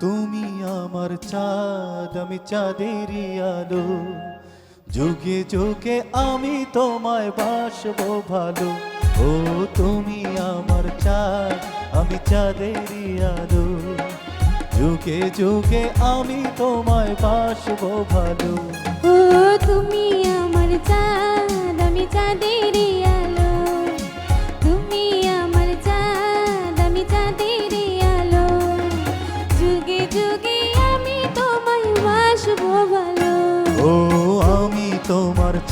তুমি আমার চাঁদ, আমি চাঁদেরই আলো। যুগে যুগে আমি তোমায় বাসবো ভালো। ও তুমি আমার চাঁদ, আমি চাঁদেরই আলো। যুগে যুগে আমি তোমায় বাসবো ভালো। ও তুমি আমার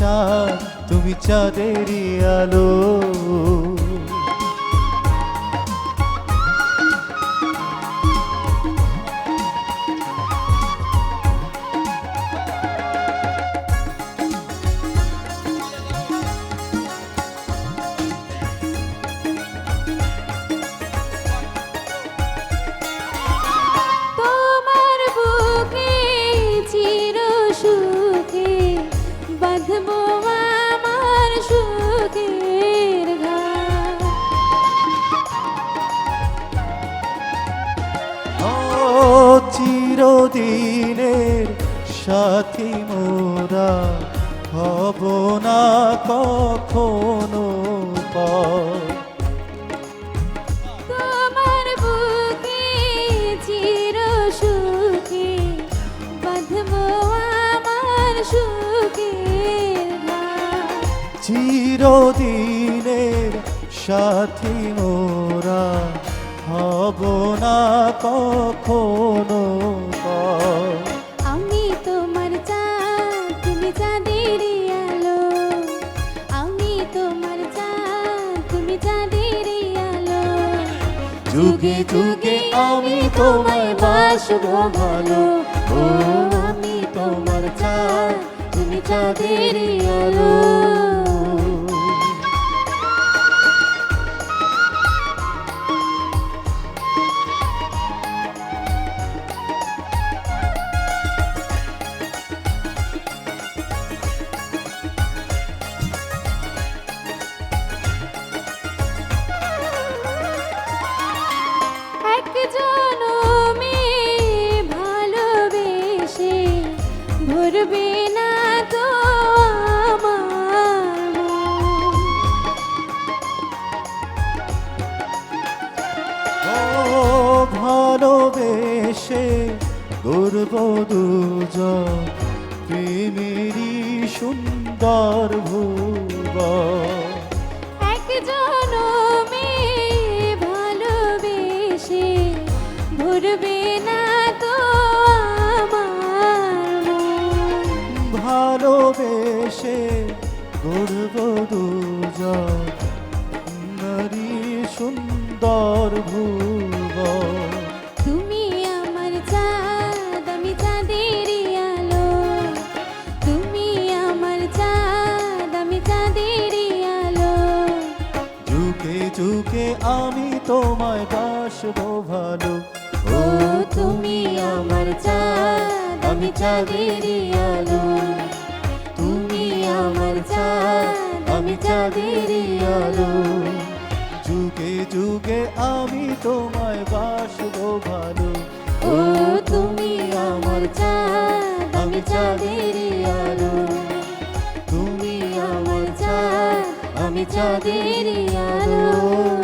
চাঁদ তুমি চাঁদেরই আলো। আমার সুখের চিরদিনের সাথী মোরা হব না কখনো পর চিরদিনের সাথী মোরা হব না কখনো আমি তোমার চাঁদ তুমি চাঁদের আলো। আমি তোমার চাঁদ তুমি চাঁদের আলো। যুগে যুগে আমি তোমায় বাসবো। ভালো। ও আমি তোমার চাঁদ তুমি চাঁদের আলো। ভালোবেসে গর্ব প্রেমেরই সুন্দর ভুব এক জনমে ভালোবেসে ভরবে না তো আমার। ভালোবেসে গর্ব দুজন নারী সুন্দর ভুব যুগে আমি তোমায় বাসবো ভালো। ও তুমি আমার চাঁদ, আমি চাঁদের আলো। তুমি আমার চাঁদ, আমি চাঁদের আলো। যুগে যুগে আমি তোমায় বাসবো ভালো। ও তুমি আমার চাঁদ, আমি চাঁদের আলো। আমি চাঁদের আলো।